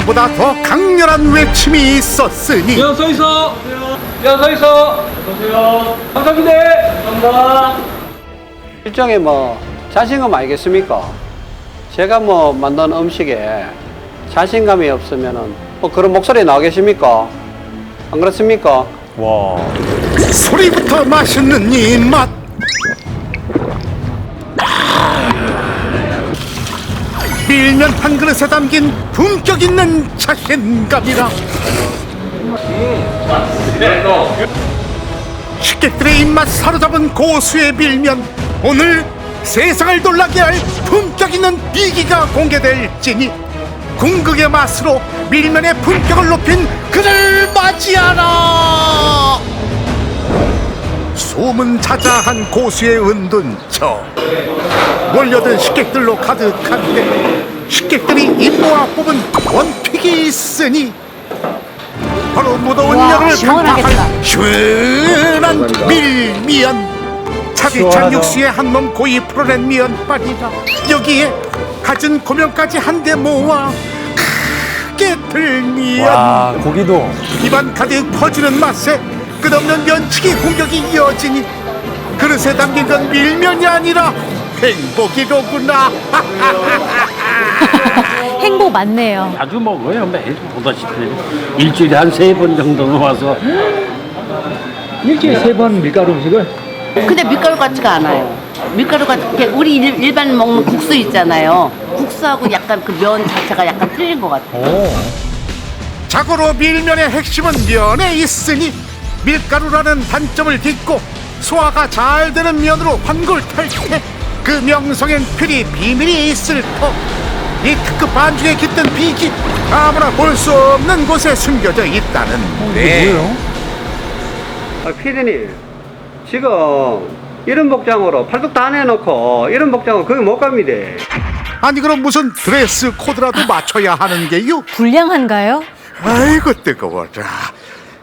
소화보다 더 강렬한 외침이 있었으니 야, 서 있어. 야, 서 있어. 어서오세요. 감사합니다. 감사합니다. 일종의 뭐 자신감 아니겠습니까? 제가 뭐 만든 음식에 자신감이 없으면은 뭐 그런 목소리 나오겠습니까? 안 그렇습니까? 소리부터 맛있는 이 맛. 밀면 한 그릇에 담긴 품격 있는 자신감이라. 식객들의 입맛 사로잡은 고수의 밀면 오늘 세상을 놀라게 할 품격 있는 비기가 공개될지니 궁극의 맛으로 밀면의 품격을 높인 그를 맞이하라 소문 자자한 고수의 은둔처 몰려든 식객들로 가득한데 식객들이 입모아 뽑은 원픽이 있으니 바로 무더운 와, 여름을 시원하겠다. 간파할 시원한 밀미연. 차디찬 육수에 한몸 고이 풀어낸 미연빨이라 여기에 갖은 고명까지 한데 모아 크게 들미연. 와 고기도. 입안 가득 퍼지는 맛에 끝없는 면치기 공격이 이어지니 그릇에 담긴 건 밀면이 아니라 행복이로구나 행복 많네요. 자주 먹어요. 매일 보다시피 일주일에 한 세 번 정도는 와서 일주일에 세 번 밀가루 음식을 근데 밀가루 같지가 않아요. 밀가루 같게 우리 일, 일반 먹는 국수 있잖아요. 국수하고 약간 그 면 자체가 약간 틀린 것 같아요. 자고로 밀면의 핵심은 면에 있으니 밀가루라는 단점을 딛고 소화가 잘 되는 면으로 환골탈 때그 명성엔 필히 비밀이 있을 터이 특급 반죽에 깃든 비기 아무나 볼 수 없는 곳에 숨겨져 있다는데 아, 피디님 지금 이런 복장으로 팔뚝 다 내놓고 이런 복장은 거기 못 갑니다. 아니 그럼 무슨 드레스 코드라도 맞춰야 하는 게요? 불량한가요? 아이고 뜨거워라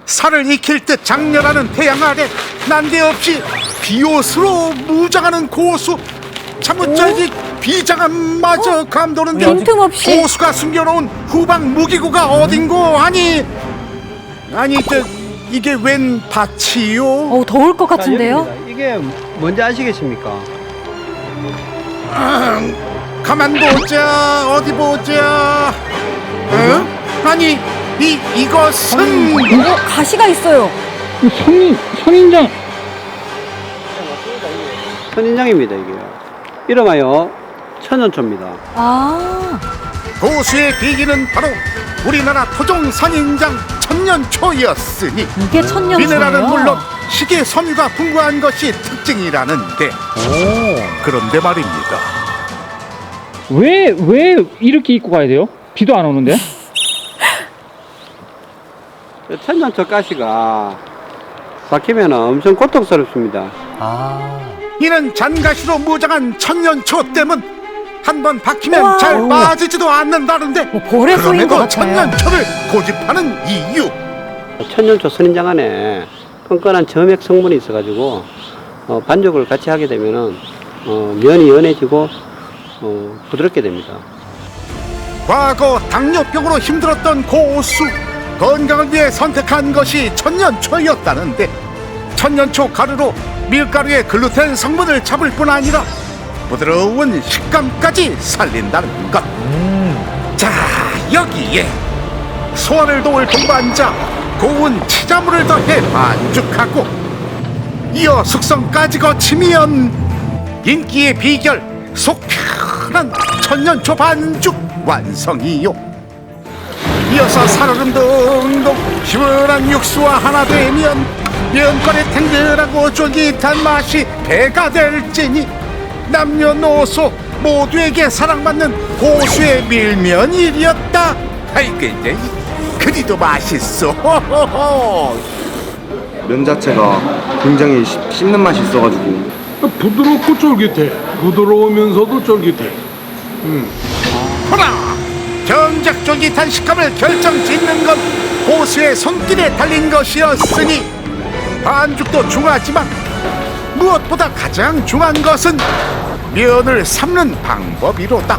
살을 익힐 듯 장렬하는 태양 아래 난데없이 비옷으로 무장하는 고수 차무짜지 비장함마저 감도는데 빈틈없이. 고수가 숨겨놓은 후방 무기고가 어딘고 아니 아니 저 이게 웬 밭이요? 어, 더울 것 같은데요? 자. 이게 뭔지 아시겠습니까? 가만 보자 어디 보자 응? 아니 이 이것은 어, 가시가 있어요. 선인 선인장 선인장입니다 이게. 이름하여 천연초입니다. 아, 고수의 비기는 바로 우리나라 토종 선인장 천년초였으니 이게 천년초예요. 미네랄은 물론 시계 섬유가 풍부한 것이 특징이라는데 그런데 말입니다 왜 왜 이렇게 입고 가야 돼요? 비도 안 오는데? 천연초 가시가 박히면 엄청 고통스럽습니다. 아 이는 잔가시로 무장한 천년초 때문 한번 박히면 와우. 잘 빠지지도 않는다는데 뭐 볼에 쏘인 것 그럼에도 같아요. 천년초를 고집하는 이유 천연초 선인장 안에 끈끈한 점액 성분이 있어가지고 어, 반죽을 같이 하게 되면은 어, 면이 연해지고 어, 부드럽게 됩니다. 과거 당뇨병으로 힘들었던 고수 건강을 위해 선택한 것이 천년초였다는데 천년초 가루로 밀가루의 글루텐 성분을 잡을 뿐 아니라 부드러운 식감까지 살린다는 것. 자 여기에 소화를 도울 동반자 고운 치자물을 더해 반죽하고 이어 숙성까지 거치면 인기의 비결 속 편한 천년초 반죽 완성이요 이어서 살얼음 동동 시원한 육수와 하나 되면 면발의 탱글하고 쫄깃한 맛이 배가 될지니 남녀노소 모두에게 사랑받는 고수의 밀면이었다. 아이고 이제 그리도 맛있어. 면 자체가 굉장히 씹- 씹는 맛이 있어가지고. 부드럽고 쫄깃해. 부드러우면서도 쫄깃해. 호라 정작 쫄깃한 식감을 결정짓는 건 고수의 손길에 달린 것이었으니 반죽도 중하지만 무엇보다 가장 중요한 것은 면을 삶는 방법이로다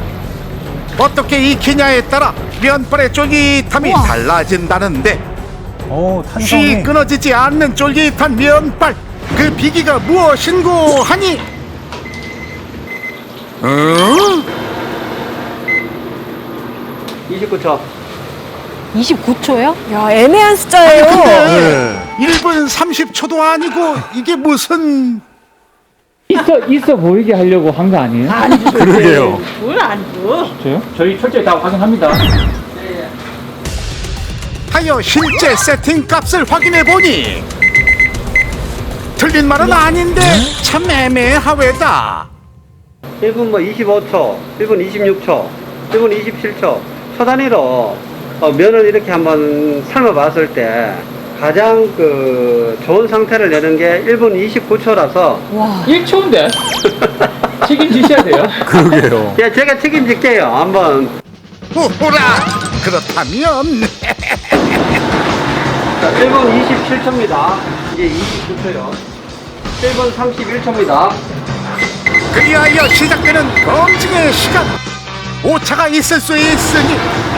어떻게 익히냐에 따라 면발의 쫄깃함이 우와. 달라진다는데 오, 쉬 탄성이. 끊어지지 않는 쫄깃한 면발 그 비기가 무엇인고 하니 어? 29초. 29초요? 야, 애매한 숫자예요. 근데 1분 30초도 아니고 이게 무슨 있어 있어 보이게 하려고 한 거 아니에요? 그러게요. 저요? 저희 철저히 다 확인합니다. 하여 실제 세팅 값을 확인해 보니 틀린 말은 아닌데 참 애매하외다 1분 뭐 25초, 1분 26초, 1분 27초. 초 단위로 어, 면을 이렇게 한번 삶아 봤을 때 가장 그 좋은 상태를 내는 게 1분 29초라서 와. 1초인데 책임지셔야 돼요. 그러게요. 예, 제가 책임질게요. 한번 호호라 그렇다면 자, 1분 27초입니다. 이제 29초요. 1분 31초입니다. 그리하여 시작되는 검증의 시간 오차가 있을 수 있으니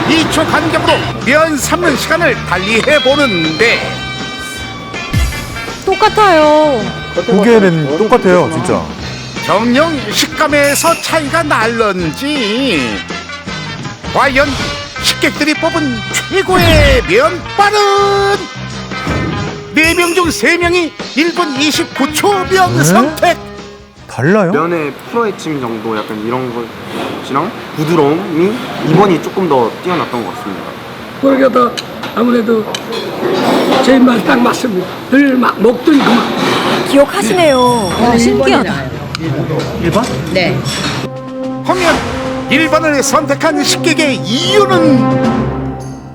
2초 간격으로 면 삶는 시간을 달리해 보는데 똑같아요. 보기에는 똑같아요, 진짜. 정령 식감에서 차이가 날런지 과연 식객들이 뽑은 최고의 면발은 4명 중 3명이 1분 29초 면 네? 선택 달라요? 면의 프로헤침 정도 약간 이런 것이랑 부드러움이 2번이 조금 더 뛰어났던 것 같습니다. 그러게도 아무래도 제 입맛 딱 맞습니다. 늘 막 먹던 그만. 기억하시네요. 와, 신기하다. 네. 하면 1번을 선택한 식객의 이유는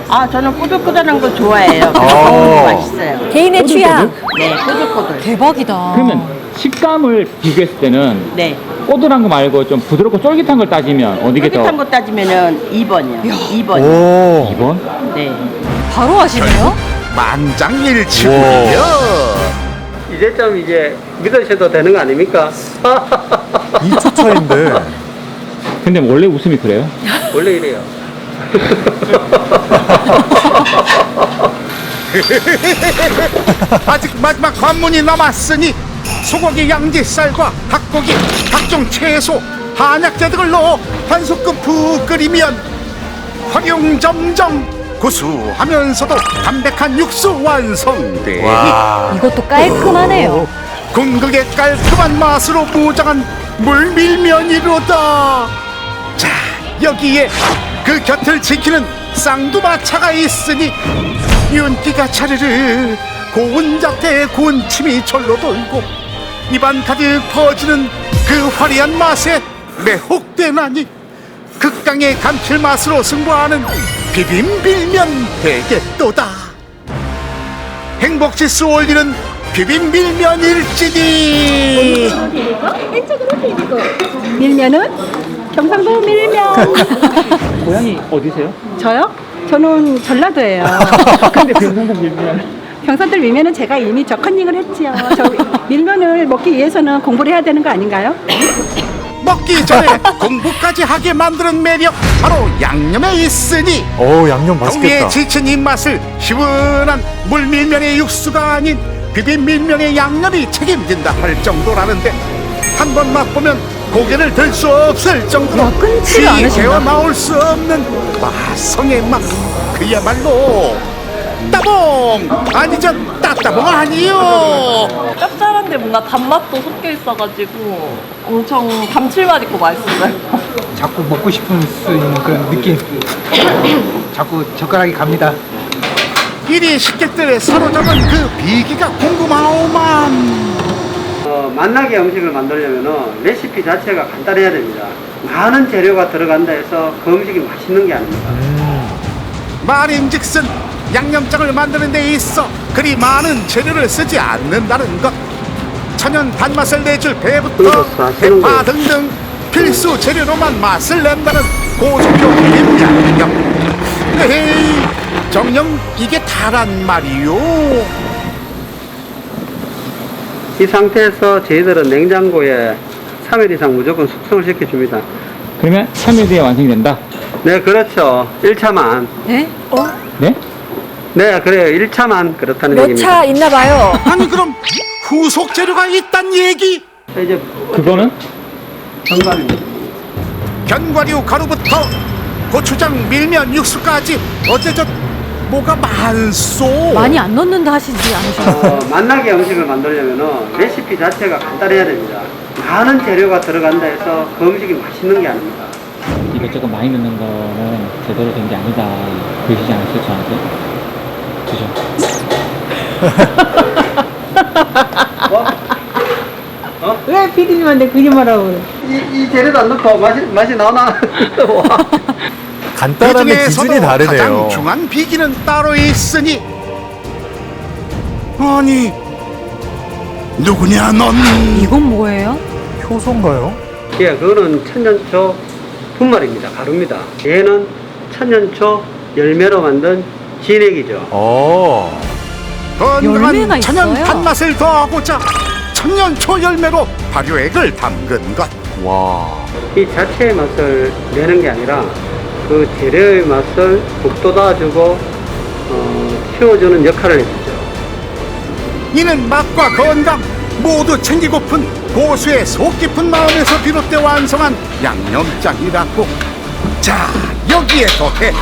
아 저는 꼬들꼬들한 거 좋아해요. 아. 맛있어요. 개인의 취향. 네, 꼬들꼬들. 대박이다. 그러면 식감을 비교했을 때는 네. 꼬들한 거 말고 좀 부드럽고 쫄깃한 걸 따지면 어디게 더 쫄깃한 거 따지면은 2번이요. 2번. 오. 2번? 네. 바로 하시네요? 만장일치군요 이제쯤 이제 믿으셔도 되는 거 아닙니까? 2초 차인데. 근데 원래 웃음이 그래요? 원래 이래요. 아직 마지막 관문이 남았으니 소고기 양지살과 닭고기 각종 채소 한약재 등을 넣어 한 소끔 푹 끓이면 활용점정 구수하면서도 담백한 육수 와. 이것도 깔끔하네요. 궁극의 깔끔한 맛으로 무장한 물밀면이로다 자 여기에 그 곁을 지키는 쌍두마차가 있으니 윤기가 차르르 고운 자태에 군침이 절로 돌고 입안 가득 퍼지는 그 화려한 맛에 매혹되나니 극강의 감칠맛으로 승부하는 비빔밀면 되겠도다 행복지수 올리는 비빔밀면일지니 밀면은 경상도 밀면. 고향이 어디세요? 저요? 저는 전라도예요. 근데 경상도 밀면 경상도 밀면은 제가 이미 저 컨닝을 했지요. 저 밀면을 먹기 위해서는 공부를 해야 되는 거 아닌가요? 먹기 전에 공부까지 하게 만드는 매력 바로 양념에 있으니 오, 양념 맛있겠다. 지친 입맛을 시원한 물밀면의 육수가 아닌 비빔밀면의 양념이 책임진다 할 정도라는데 한 번 맛보면 고개를 들 수 없을 정도로 와, 끊지를 않으신다. 되어 나올 수 없는 마성의 맛 그야말로 따봉 아니죠 따따봉 아니요 짭짤한데 뭔가 단맛도 섞여 있어가지고 엄청 감칠맛 있고 맛있어요. 자꾸 먹고 싶은 수 있는 그런 느낌. 자꾸 젓가락이 갑니다. 이리 식객들의 사로잡은 그 비기가 궁금하오만 어, 맛나게 음식을 만들려면 레시피 자체가 간단해야 됩니다. 많은 재료가 들어간다 해서 그 음식이 맛있는 게 아닙니다. 말인즉슨 양념장을 만드는 데 있어 그리 많은 재료를 쓰지 않는다는 것 천연 단맛을 내줄 배부터 대파. 등등 필수 재료로만 맛을 낸다는 고속료 비빔양념 에헤이 정녕 이게 다란 말이요 이 상태에서 저희들은 냉장고에 3일 이상 무조건 숙성을 시켜줍니다. 그러면 3일 뒤에 완성이 된다. 네, 그렇죠. 1차만. 네? 어? 네? 네, 그래요. 1차만 그렇다는 몇 얘기입니다. 차 있나 봐요. 아니 그럼 후속 재료가 있단 얘기? 이제 그거는? 정관입니다. 견과류 가루부터 고추장 밀면 육수까지 어째저 뭐가 많소? 많이 안 넣는다 하시지 않으셨어요? 어, 맛나게 음식을 만들려면은 레시피 자체가 간단해야 됩니다. 많은 재료가 들어간다 해서 그 음식이 맛있는 게 아닙니다. 이것저것 많이 넣는 거는 제대로 된 게 아니다. 그러시지 않았어요, 저한테? 그죠? 왜 피디님한테 거짓말하고 그래? 이, 이 재료도 안 넣고 맛이, 맛이 나나? 그 중에서도 기준이 다르네요. 가장 중한 비기는 따로 있으니 아니 누구냐 넌 이건 뭐예요? 효소인가요? 예, 그거는 천년 초 분말입니다. 가루입니다. 얘는 천년초 열매로 만든 진액이죠. 어. 건강한 열매가 천연 있어요? 단맛을 더하고자 천년초 열매로 발효액을 담근 것 와. 이 자체의 맛을 내는 게 아니라 그 재료의 맛을 북돋아주고 어, 키워주는 역할을 해주죠. 이는 맛과 건강 모두 챙기고픈 고수의 속 깊은 마음에서 비롯돼 완성한 양념장이라고 자 여기에 더해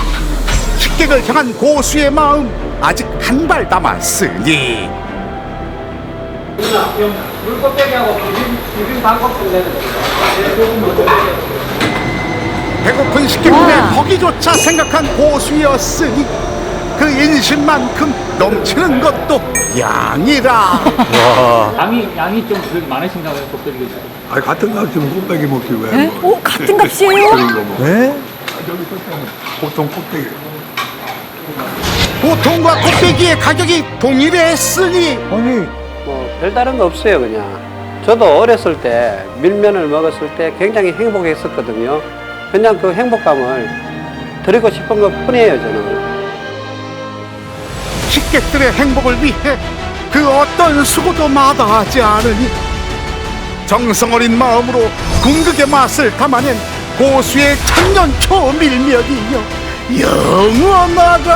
식객을 향한 고수의 마음 아직 한 발 남았으니 물껍데기하고 비빔, 비빔 방법 좀 내는 배고픈 식객들의 와. 먹이조차 생각한 고수였으니 그 인심만큼 넘치는 것도 양이라 와. 양이, 양이 좀 그래도 많으신가 봐요, 껍데기가. 아 같은 값이면 곱빼기 먹지 왜? 네? 뭐. 오, 같은 값이에요? 그런 거 뭐. 네? 저기 보통 곱빼기. 보통과 곱빼기의 가격이 동일했으니 아니, 뭐 별다른 거 없어요 그냥 저도 어렸을 때 밀면을 먹었을 때 굉장히 행복했었거든요 그냥 그 행복감을 드리고 싶은 것 뿐이에요 저는 식객들의 행복을 위해 그 어떤 수고도 마다하지 않으니 정성 어린 마음으로 궁극의 맛을 담아낸 고수의 천년 초 밀면이여 영원하다